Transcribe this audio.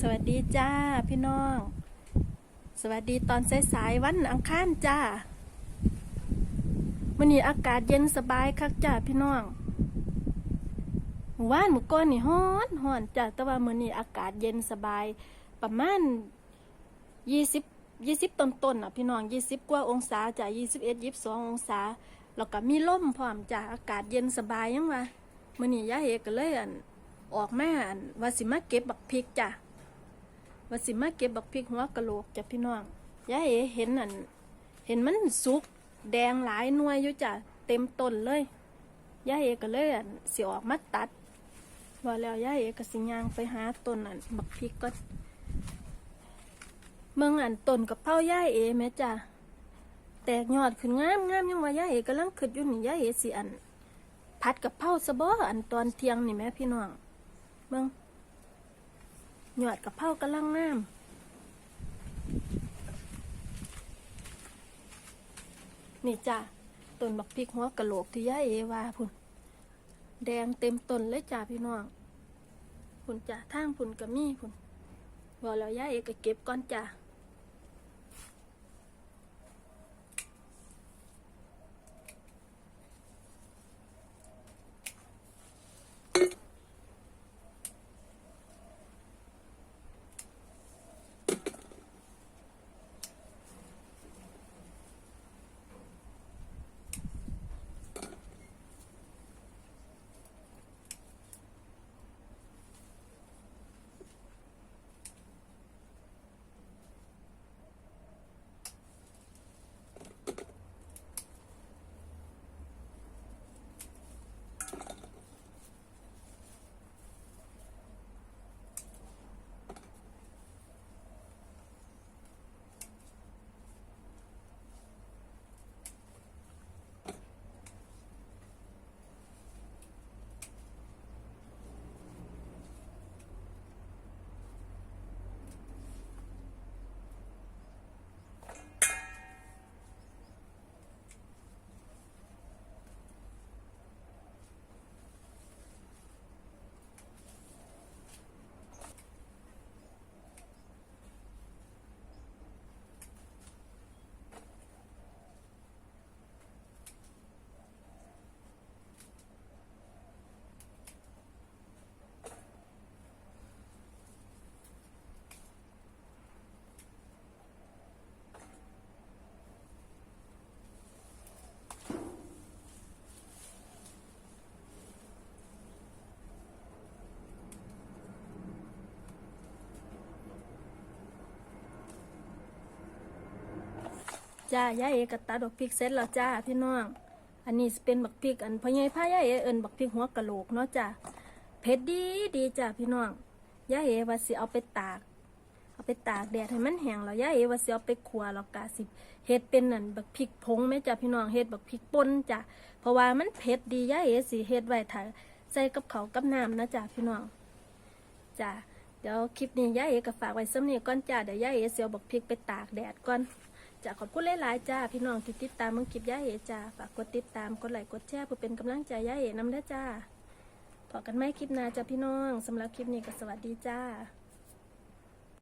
สวัสดีจ้าพี่น้อง สวัสดีตอนสายๆวันอังคารจ้าวันนี้อากาศเย็นสบายคักจ้าพี่น้องเมื่านเมื่อก่อนนี่ฮ้อนฮ้อนจ้าแต่ว่ามื้อนี้อากาศเย็นสบาย ประมาณยี่สิบยี่สิบต้นๆนอะพี่น้องยี่สิบกว่าองศาจ้ายี่สิบเอ็ดยี่สิบสององศาแล้วก็มีลมพร้อมจ้าอากาศเย็นสบายยังวะมื้อนี้ยาเอกก็เลยอันออกมาอันว่าสิมาเก็บบักพริกจ้า ว่าสิมาเก็บบักพริกหัวกะโหลกจ้ะพี่น้องยายเอ๋เห็นอันเห็นมันสุกแดงหลายหน่วยอยู่จ้ะเต็มต้นเลยยายเอ๋ก็เลยอันสิออกมาตัดว่าแล้วยายเอ๋ก็สิย่างไปหาต้นอันบักพริกก็เมืองอันต้นกับเผายายเอ๋แม่จ้ะแตกยอดขึ้นงามงามยังว่ายายเอ๋กำลังขึ้นอยู่นี่ยายเอ๋สิอันผัดกับเผาซะบ่อันตอนเที่ยงนี่แม่พี่น้องเมือง หยอดกับเผากำลังงามนี่จ้ะต้นบักพริกหัวกะโหลกที่ย่าเอวาพุ่น แดงเต็มต้นเลยจ้ะพี่น้องพุ่นจ้ะทางพุ่นกะมี่พุ่นบอกแล้วย่าเอก็เก็บก่อนจ้ะ จ้าย่าเอก็ตัดบักพริกเสร็จแล้วจ้าพี่น้อง อันนี้เป็นบักพริกอันพ่อใหญ่พาย่าเอเอิ้นบักพริกหัวกะโหลกเนาะจ้าเผ็ดดีดีจ้าพี่น้องย่าเอว่าสิเอาไปตาก เอาไปตากแดดให้มันแห้งแล้วย่าเอว่าสิเอาไปขัวแล้วกะสิเฮ็ดเป็นนั่นบักพริกผงแม่จ้าพี่น้องเฮ็ดบักพริกป่นจ้าเพราะว่ามันเผ็ดดีย่าเอสิเฮ็ดไว้ถ้าใส่กับเขากับน้ำนะจ้าพี่น้องจ้าเดี๋ยวคลิปนี้ย่าเอก็ฝากไว้สำนี้ก่อนจ้าเดี๋ยวย่าเอสิเอาบักพริกไปตากแดดก่อน จะขอบคุณหลายๆจ้าพี่น้องที่ติดตามมึงคลิปย่าเอจ้าฝากกดติดตามกดไลค์กดแชร์เพื่อเป็นกำลังใจย่าเอนำได้จ้าพอกันไหมคลิปหน้าจ้าพี่น้องสำหรับคลิปนี้ก็สวัสดีจ้า